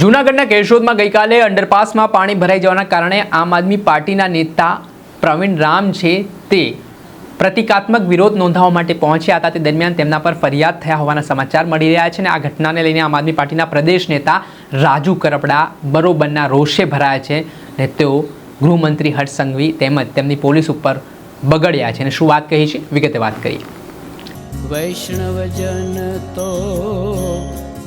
જૂનાગઢના કેશોદમાં ગઈકાલે અંડરપાસમાં પાણી ભરાઈ જવાના કારણે આમ આદમી પાર્ટીના નેતા પ્રવીણ રામ છે તે પ્રતિકાત્મક વિરોધ નોંધાવવા માટે પહોંચ્યા હતા. તે દરમિયાન તેમના પર ફરિયાદ થયા હોવાના સમાચાર મળી રહ્યા છે અને આ ઘટનાને લઈને આમ આદમી પાર્ટીના પ્રદેશ નેતા રાજુ કરપડા બરોબરના રોષે ભરાયા છે ને તેઓ ગૃહમંત્રી હર્ષ સંઘવી તેમજ તેમની પોલીસ ઉપર બગડ્યા છે. અને શું વાત કહી છે? વિગતે વાત કરીએ. વૈષ્ણવજન તો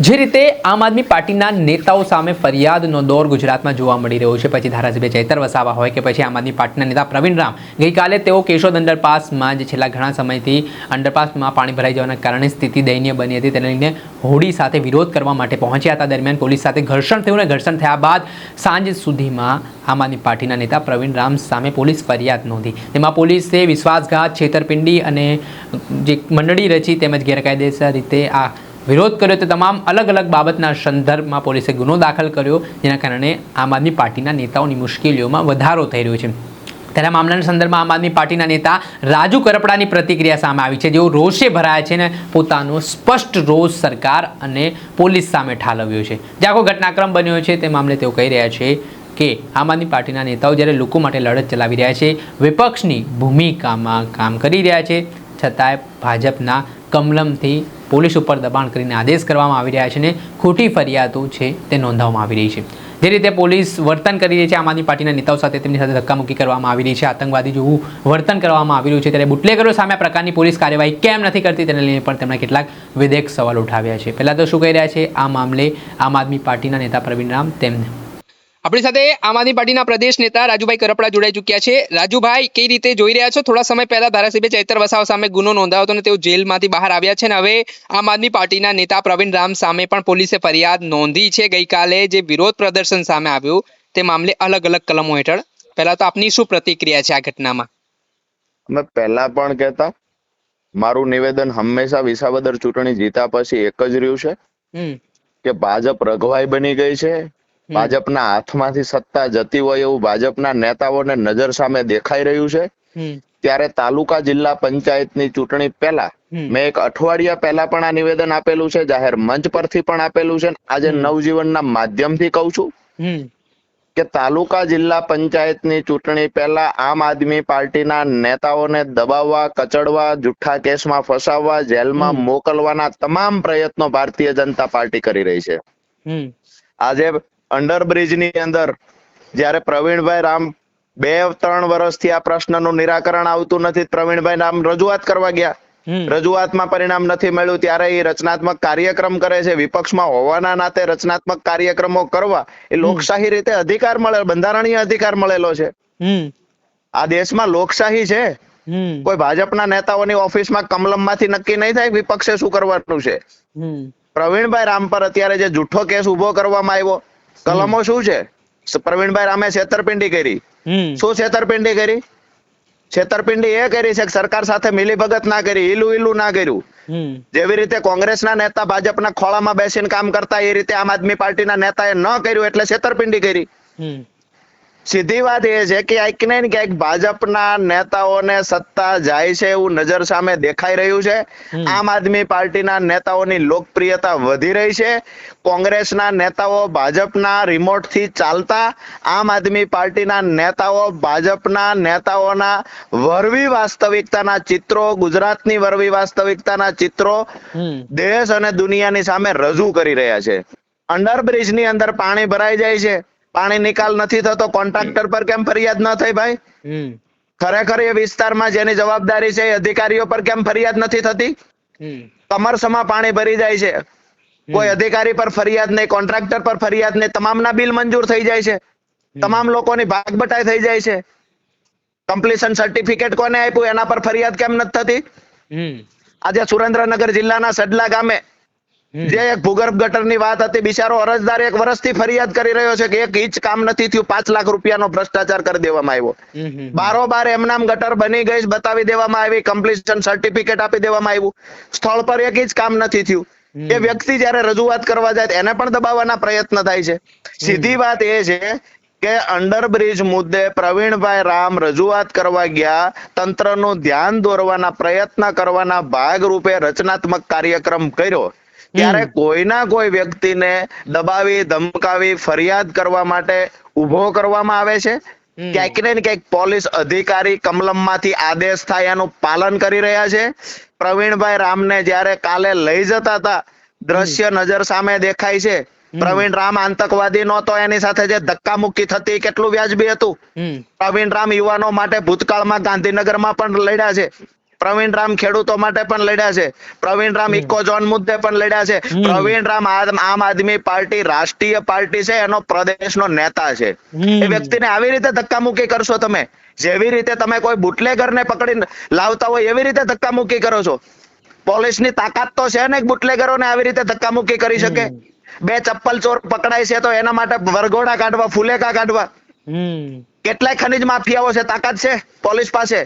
જે રીતે આમ આદમી પાર્ટીના નેતાઓ સામે ફરિયાદનો દોર ગુજરાતમાં જોવા મળી રહ્યો છે. પછી ધારાસભ્ય ચૈતર વસાવા હોય કે પછી આમ આદમી પાર્ટીના નેતા પ્રવીણ રામ. ગઈકાલે તેઓ કેશોદ અંડરપાસમાં જે છેલ્લા ઘણા સમયથી અંડરપાસમાં પાણી ભરાઈ જવાના કારણે સ્થિતિ દયનીય બની હતી. તેને લઈને હોડી સાથે વિરોધ કરવા માટે પહોંચ્યા હતા. દરમિયાન પોલીસ સાથે ઘર્ષણ થયું અને ઘર્ષણ થયા બાદ સાંજ સુધીમાં આમ આદમી પાર્ટીના નેતા પ્રવીણ રામ સામે પોલીસ ફરિયાદ નોંધી. તેમાં પોલીસે વિશ્વાસઘાત, છેતરપિંડી અને જે મંડળી રચી તેમજ ગેરકાયદેસર રીતે આ વિરોધ કર્યો તે તમામ અલગ અલગ બાબતના સંદર્ભમાં પોલીસે ગુનો દાખલ કર્યો, જેના કારણે આમ આદમી પાર્ટીના નેતાઓની મુશ્કેલીઓમાં વધારો થઈ રહ્યો છે. ત્યારે મામલાના સંદર્ભમાં આમ આદમી પાર્ટીના નેતા રાજુ કરપડાની પ્રતિક્રિયા સામે આવી છે, જેઓ રોષે ભરાયા છે અને પોતાનો સ્પષ્ટ રોષ સરકાર અને પોલીસ સામે ઠાલવ્યો છે. જે આખો ઘટનાક્રમ બન્યો છે, તે મામલે તેઓ કહી રહ્યા છે કે આમ આદમી પાર્ટીના નેતાઓ જ્યારે લોકો માટે લડત ચલાવી રહ્યા છે, વિપક્ષની ભૂમિકામાં કામ કરી રહ્યા છે, છતાંય ભાજપના કમલમથી પોલીસ ઉપર દબાણ કરીને આદેશ કરવામાં આવી રહ્યા છે અને ખોટી ફરિયાદો છે તે નોંધવામાં આવી રહી છે. જે રીતે પોલીસ વર્તન કરી રહી છે, આમ આદમી પાર્ટીના નેતાઓ સાથે તેમની સાથે ધક્કામુક્કી કરવામાં આવી રહી છે. આતંકવાદી જેવું વર્તન કરવામાં આવી રહ્યું છે. ત્યારે બુટલેગરો સામે પ્રકારની પોલીસ કાર્યવાહી કેમ નથી કરતી તેને લઈને પણ તેમણે કેટલાક વિધેયક સવાલ ઉઠાવ્યા છે. પહેલાં તો શું કહી રહ્યા છે? આ મામલે આમ આદમી પાર્ટીના નેતા પ્રવીણ રામ તેમને આપણી સાથે આમ આદમી પાર્ટીના પ્રદેશ નેતા રાજુભાઈ કરપડા જોડાઈ ચૂક્યા છે. રાજુભાઈ કઈ રીતે જોઈ રહ્યા છો? થોડા સમય પહેલા ધારાસભ્ય ચૈતર વસાવા સામે ગુનો નોંધાયો હતો અને તેઓ જેલમાંથી બહાર આવ્યા છે અને હવે આમ આદમી પાર્ટીના નેતા પ્રવીણ રામ સામે પણ પોલીસે ફરિયાદ નોંધી છે. ગઈકાલે જે વિરોધ પ્રદર્શન સામે આવ્યું તે મામલે અલગ અલગ કલમો હેઠળ. પહેલા તો આપની શું પ્રતિક્રિયા છે આ ઘટનામાં? મેં પહેલા પણ કહેતા મારું નિવેદન હંમેશા વિસાવદર ચૂંટણી જીતા પછી એક જ રહ્યું છે કે ભાજપ રઘવાઈ બની ગઈ છે ભાજપના હાથમાંથી સત્તા જતી હોય એવું ભાજપના નેતાઓને નજર સામે દેખાઈ રહ્યું છે. ત્યારે તાલુકા જિલ્લા પંચાયતની ચૂંટણી પહેલા મેં એક અઠવાડિયા પહેલા પણ આ નિવેદન આપેલું છે જાહેર મંચ પરથી પણ આપેલું છે. આજે. નવજીવનના માધ્યમથી કહું છું કે તાલુકા જિલ્લા પંચાયતની ચૂંટણી પહેલા આમ આદમી પાર્ટીના નેતાઓને દબાવવા કચડવા જુઠ્ઠા કેસમાં ફસાવવા જેલમાં. મોકલવાના તમામ પ્રયત્નો ભારતીય જનતા પાર્ટી કરી રહી છે. હમ. આજે અંડરબ્રિજની અંદર જ્યારે પ્રવીણભાઈ રામ બે ત્રણ વર્ષથી આ પ્રશ્નનું નિરાકરણ આવતું નથી પ્રવીણભાઈ રામ રજૂઆત કરવા ગયા. રજૂઆતમાં પરિણામ નથી મળ્યું ત્યારે એ રચનાત્મક કાર્યક્રમ કરે છે. વિપક્ષમાં હોવાના નાતે રચનાત્મક કાર્યક્રમો કરવા એ લોકશાહી રીતે અધિકાર મળે બંધારણીય અધિકાર મળેલો છે. આ દેશમાં લોકશાહી છે. કોઈ ભાજપના નેતાઓની ઓફિસમાં કમલમમાંથી નક્કી નહીં થાય વિપક્ષે શું કરવાનું છે. પ્રવીણભાઈ રામ પર અત્યારે જે જુઠ્ઠો કેસ ઊભો કરવામાં આવ્યો કલમો શું છે? પ્રવીણભાઈ રામે છેતરપિંડી કરી. શું છેતરપિંડી કરી? છેતરપિંડી એ કરી છે કે સરકાર સાથે મિલીભગત ના કરી ઈલું ઈલું ના કર્યું. જેવી રીતે કોંગ્રેસના નેતા ભાજપના ખોળામાં બેસીને કામ કરતા એ રીતે આમ આદમી પાર્ટીના નેતાએ ન કર્યું એટલે છેતરપિંડી કરી. સીધી વાત એ છે કે ક્યાંક ને ક્યાંક ભાજપના નેતાઓને સત્તા જાય છે એવું નજર સામે દેખાઈ રહ્યું છે. આમ આદમી પાર્ટીના નેતાઓની લોકપ્રિયતા વધી રહી છે. કોંગ્રેસના નેતાઓ ભાજપના રિમોટથી ચાલતા આમ આદમી પાર્ટીના નેતાઓ ભાજપના નેતાઓના વરવી વાસ્તવિકતાના ચિત્રો ગુજરાતની વરવી વાસ્તવિકતાના ચિત્રો દેશ અને દુનિયાની સામે રજૂ કરી રહ્યા છે. અંડરબ્રિજની અંદર પાણી ભરાઈ જાય છે. પાણી નિકાલ નથી થતો કોન્ટ્રાક્ટર પર કેમ ફરિયાદ ન થઈ ભાઈ? ખરેખર એ વિસ્તારમાં જેની જવાબદારી છે એ અધિકારીઓ પર કેમ ફરિયાદ નથી થતી? કમરસમાં પાણી ભરી જાય છે. કોઈ અધિકારી પર ફરિયાદ નહીં કોન્ટ્રાક્ટર પર ફરિયાદ નહીં તમામના બિલ મંજૂર થઈ જાય છે. તમામ લોકોની ભાગ બટાઈ થઈ જાય છે. કમ્પ્લીશન સર્ટિફિકેટ કોને આપ્યું એના પર ફરિયાદ કેમ નથી થતી? આજે સુરેન્દ્રનગર જિલ્લાના સડલા ગામે. જે એક ભૂગર્ભ ગટરની વાત હતી બિચારો અરજદાર એક વર્ષથી ફરિયાદ કરી રહ્યો છે કે એક ઇંચ કામ નથી થયું પાંચ લાખ રૂપિયાનો ભ્રષ્ટાચાર કરી દેવામાં આવ્યો. બારોબાર એમનામ ગટર બની ગઈ બતાવી દેવામાં આવી કમ્પ્લીશન સર્ટિફિકેટ આપી દેવામાં આવ્યું. સ્થળ પર એક ઇંચ કામ નથી થયું. એ વ્યક્તિ જયારે રજૂઆત કરવા જાય એને પણ દબાવવાના પ્રયત્ન થાય છે. સીધી વાત એ છે કે અંડરબ્રિજ મુદ્દે પ્રવીણભાઈ રામ રજૂઆત કરવા ગયા તંત્રનું ધ્યાન દોરવાના પ્રયત્ન કરવાના ભાગરૂપે રચનાત્મક કાર્યક્રમ કર્યો. ત્યારે કોઈના કોઈ વ્યક્તિને દબાવી ધમકાવી ફરિયાદ કરવા માટે ઊભો કરવામાં આવે છે? ક્યાંક ને ક્યાંક પોલીસ અધિકારી કમલમમાંથી આદેશ થાય એનું પાલન કરી રહ્યા છે. પ્રવીણભાઈ રામને જયારે કાલે લઈ જતા હતા દ્રશ્ય નજર સામે દેખાય છે. પ્રવીણ રામ આતંકવાદી નહોતો એની સાથે જે ધક્કામુક્કી થતી કેટલું વ્યાજબી હતું? પ્રવીણ રામ યુવાનો માટે ભૂતકાળમાં ગાંધીનગરમાં પણ લડ્યા છે. પ્રવીણ રામ ખેડૂતો માટે પણ લડ્યા છે. પ્રવીણ રામ ઇકો ઝોન મુદ્દે પણ લડ્યા છે. પ્રવીણ રામ આમ આદમી પાર્ટી રાષ્ટ્રીય પાર્ટી છે એનો પ્રદેશનો નેતા છે. એ વ્યક્તિને આવી રીતે ધક્કામુક્કી કરશો તમે? જેવી રીતે તમે કોઈ બુટલેગરને પકડી લાવતા હોય એવી રીતે ધક્કામુક્કી કરો છો? પોલીસની તાકાત તો છે ને બુટલેગરોને આવી રીતે ધક્કામુક્કી કરી શકે? બે ચપ્પલ ચોર પકડાય છે તો એના માટે વરઘોડા કાઢવા ફુલેકા કાઢવા? કેટલાય ખનિજ માફિયાઓ છે તાકાત છે પોલીસ પાસે?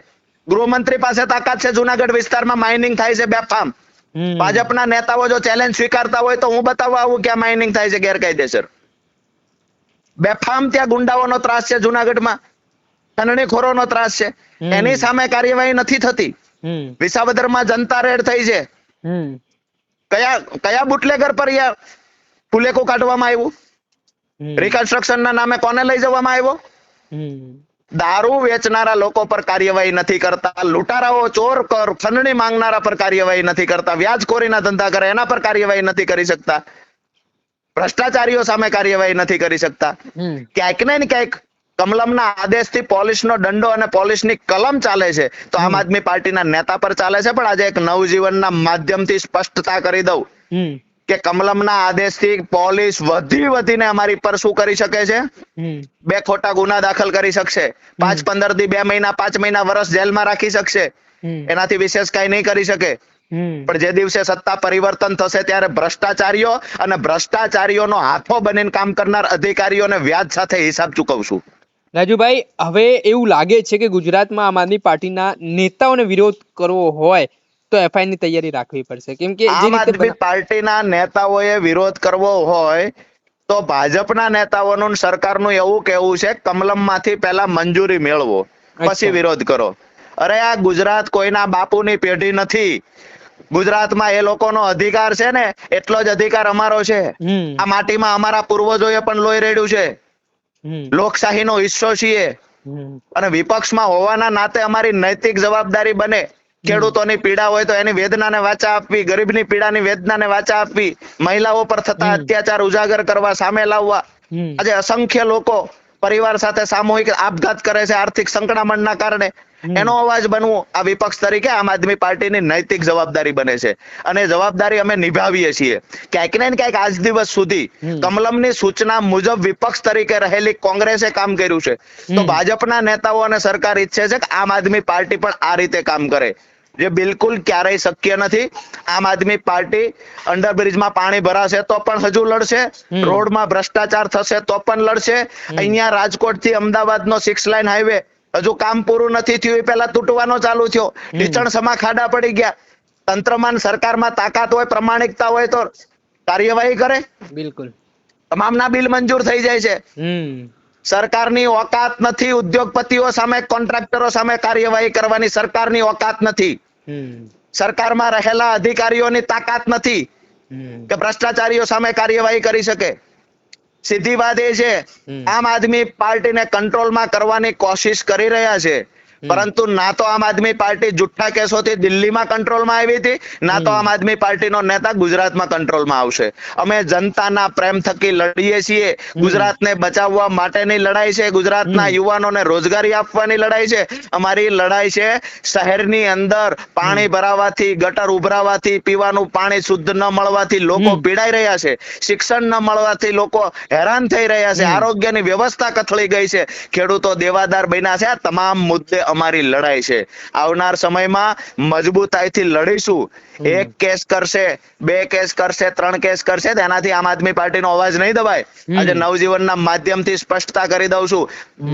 ગૃહમંત્રી પાસે તાકાત છે જુનાગઢ વિસ્તારમાં માઇનિંગ થાય છે બેફામ. ભાજપના નેતાઓ જો ચેલેન્જ સ્વીકારતા હોય તો હું બતાવવા આવું ક્યાં માઇનિંગ થાય છે ગેરકાયદેસર. બેફામ ત્યાં ગુંડાઓનો ત્રાસ છે જુનાગઢમાં. ખંડણીખોરોનો ત્રાસ છે. એની સામે કાર્યવાહી નથી થતી. વિસાવદરમાં જનતા રેડ થઈ છે. કયા કયા બુટલેગર પર યાર ફુલેકો કાઢવામાં આવ્યું. રિકન્સ્ટ્રક્શન ના નામે કોને લઈ જવામાં આવ્યો? દારૂ વેચનારા લોકો પર કાર્યવાહી નથી કરતા લૂંટારાઓ ચોર કર ખંડણી માંગનારા પર કાર્યવાહી નથી કરતા વ્યાજખોરીના ધંધા કરે એના પર કાર્યવાહી નથી કરી શકતા. ભ્રષ્ટાચારીઓ સામે કાર્યવાહી નથી કરી શકતા. ક્યાંક ને ક્યાંક કમલમના આદેશથી પોલીસનો દંડો અને પોલીસની કલમ ચાલે છે. તો આમ આદમી પાર્ટીના નેતા પર ચાલે છે પણ આજે એક નવજીવનના માધ્યમથી સ્પષ્ટતા કરી દઉં. કે કમલમના આદેશથી પોલીસ વધી વધીને અમારી પર શું કરી શકે છે? બે ખોટા ગુના દાખલ કરી શકશે. પાંચ પંદરથી બે મહિના પાંચ મહિના વર્ષ જેલમાં રાખી શકશે. એનાથી વિશેષ કઈ નહીં કરી શકે. પણ જે દિવસે સત્તા પરિવર્તન થશે ત્યારે ભ્રષ્ટાચારીઓ અને ભ્રષ્ટાચારીઓનો હાથો બનીને કામ કરનાર અધિકારીઓને વ્યાજ સાથે હિસાબ ચૂકવશું રાજુભાઈ હવે એવું લાગે છે કે ગુજરાતમાં આમ આદમી પાર્ટીના નેતાઓને વિરોધ કરવો હોય તો એફઆઈ ની તૈયારી રાખવી પડશે. કેમ કે આમ આદમી પાર્ટીના નેતાઓએ વિરોધ કરવો હોય તો ભાજપના નેતાઓનું સરકારનું એવું કેવું છે કમલમમાંથી પહેલા મંજૂરી મેળવો પછી વિરોધ કરો. અરે આ ગુજરાત કોઈના બાપુની પેઢી નથી. ગુજરાતમાં એ લોકોનો અધિકાર છે ને એટલો જ અધિકાર અમારો છે. આ માટીમાં અમારા પૂર્વજોએ પણ લોહી રેડ્યું છે. લોકશાહીનો હિસ્સો છીએ. અને વિપક્ષમાં હોવાના નાતે અમારી નૈતિક જવાબદારી બને. ખેડૂતોની પીડા હોય તો એની વેદનાને વાચા આપવી ગરીબની પીડાની વેદનાને વાચા આપવી મહિલાઓ પર થતા અત્યાચાર ઉજાગર કરવા સામે લાવવા. આજે અસંખ્ય લોકો પરિવાર સાથે સામૂહિક આપઘાત કરે છે આર્થિક સંકળામણના કારણે. એનો અવાજ બનવું આ વિપક્ષ તરીકે આમ આદમી પાર્ટીની નૈતિક જવાબદારી બને છે. અને જવાબદારી અમે નિભાવીએ છીએ. ક્યાંક ને ક્યાંક આજ દિવસ સુધી. કમલમની સૂચના મુજબ વિપક્ષ તરીકે રહેલી કોંગ્રેસે કામ કર્યું છે. તો ભાજપના નેતાઓ અને સરકાર ઈચ્છે છે કે આમ આદમી પાર્ટી પણ આ રીતે કામ કરે. જે બિલકુલ ક્યારેય શક્ય નથી. આમ આદમી પાર્ટી અંડરબ્રિજમાં પાણી ભરાશે તો પણ હજુ લડશે. રોડમાં ભ્રષ્ટાચાર થશે તો પણ લડશે. અહીંયા રાજકોટથી અમદાવાદ નો સિક્સ લાઇન હાઈવે હજુ કામ પૂરું નથી થયું એ પેલા તૂટવાનો ચાલુ થયો. ઢીચણ સમા ખાડા પડી ગયા. તંત્રમાં સરકારમાં તાકાત હોય પ્રમાણિકતા હોય તો કાર્યવાહી કરે. બિલકુલ. તમામના બિલ મંજૂર થઈ જાય છે. સરકારની ઓકાત નથી. ઉદ્યોગપતિઓ સામે કોન્ટ્રાક્ટરો સામે કાર્યવાહી કરવાની સરકારની ઓકાત નથી. સરકારમાં રહેલા અધિકારીઓની તાકાત નથી કે ભ્રષ્ટાચારીઓ સામે કાર્યવાહી કરી શકે. સીધી વાત એ છે આમ આદમી પાર્ટીને કંટ્રોલમાં કરવાની કોશિશ કરી રહ્યા છે. પરંતુ ના તો આમ આદમી પાર્ટી જુઠ્ઠા કેસોથી દિલ્હીમાં કંટ્રોલમાં આવી હતી ના તો આમ આદમી પાર્ટીનો નેતા ગુજરાતમાં કંટ્રોલમાં આવશે. અમે જનતાના પ્રેમ થકી લડીએ છીએ. ગુજરાતને બચાવવા માટેની લડાઈ છે. ગુજરાતના યુવાનોને રોજગારી આપવાની લડાઈ છે. અમારી લડાઈ છે શહેરની અંદર પાણી ભરાવાથી ગટર ઉભરાવાથી પીવાનું પાણી શુદ્ધ ન મળવાથી લોકો. પીડાઈ રહ્યા છે. શિક્ષણ ન મળવાથી લોકો હેરાન થઈ રહ્યા છે. આરોગ્યની વ્યવસ્થા કથળી ગઈ છે. ખેડૂતો દેવાદાર બન્યા છે. આ તમામ મુદ્દે અમારી લડાઈ છે. આવનાર સમયમાં મજબૂતાઈથી લડીશું. એક કેસ કરશે બે કેસ કરશે ત્રણ કેસ કરશે તેનાથી આમ આદમી પાર્ટીનો અવાજ નહીં દબાય. આજે નવજીવનના માધ્યમથી સ્પષ્ટતા કરી દઉં છું.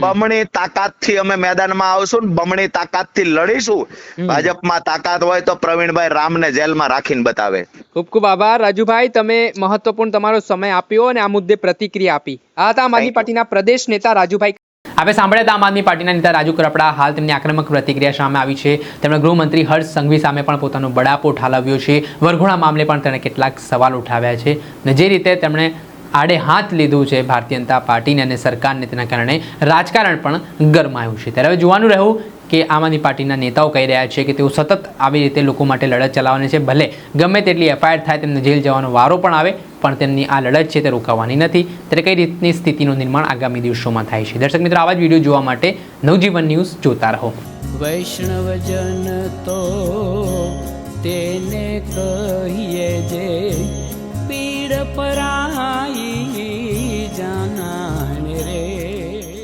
બમણી તાકાતથી અમે મેદાનમાં આવશું બમણી તાકાતથી લડીશું. ભાજપમાં તાકાત હોય તો પ્રવીણભાઈ રામને જેલમાં રાખીને બતાવે. ખૂબ ખૂબ આભાર. રાજુભાઈ તમે મહત્વપૂર્ણ તમારો સમય આપ્યો અને આ મુદ્દે પ્રતિક્રિયા આપી. આ હતા આમ આદમી પાર્ટીના પ્રદેશ નેતા રાજુભાઈ આપણે સાંભળ્યા હતા આમ આદમી પાર્ટીના નેતા રાજુ કરપડા. હાલ તેમની આક્રમક પ્રતિક્રિયા સામે આવી છે. તેમણે ગૃહમંત્રી હર્ષ સંઘવી સામે પણ પોતાનો બડાપો ઠાલવ્યો છે. વરઘોડા મામલે પણ તેણે કેટલાક સવાલ ઉઠાવ્યા છે અને જે રીતે તેમણે આડે હાથ લીધું છે ભારતીય જનતા પાર્ટીને અને સરકારને તેના કારણે રાજકારણ પણ ગરમાયું છે. ત્યારે હવે જોવાનું રહ્યું કે આમ આદમી પાર્ટીના નેતાઓ કહી રહ્યા છે કે તેઓ સતત આવી રીતે લોકો માટે લડત ચલાવવાની છે. ભલે ગમે તેટલી એફઆઈઆર થાય તેમને જેલ જવાનો વારો પણ આવે, પણ તેમની આ લડત છે તે રોકાવાની નથી. ત્યારે કઈ રીતની સ્થિતિનું નિર્માણ આગામી દિવસોમાં થાય છે? દર્શક મિત્રો, આવા જ વીડિયો જોવા માટે નવજીવન ન્યૂઝ જોતા રહો. વૈષ્ણવજન તો તેને કહીએ જે પીડ પરાઈ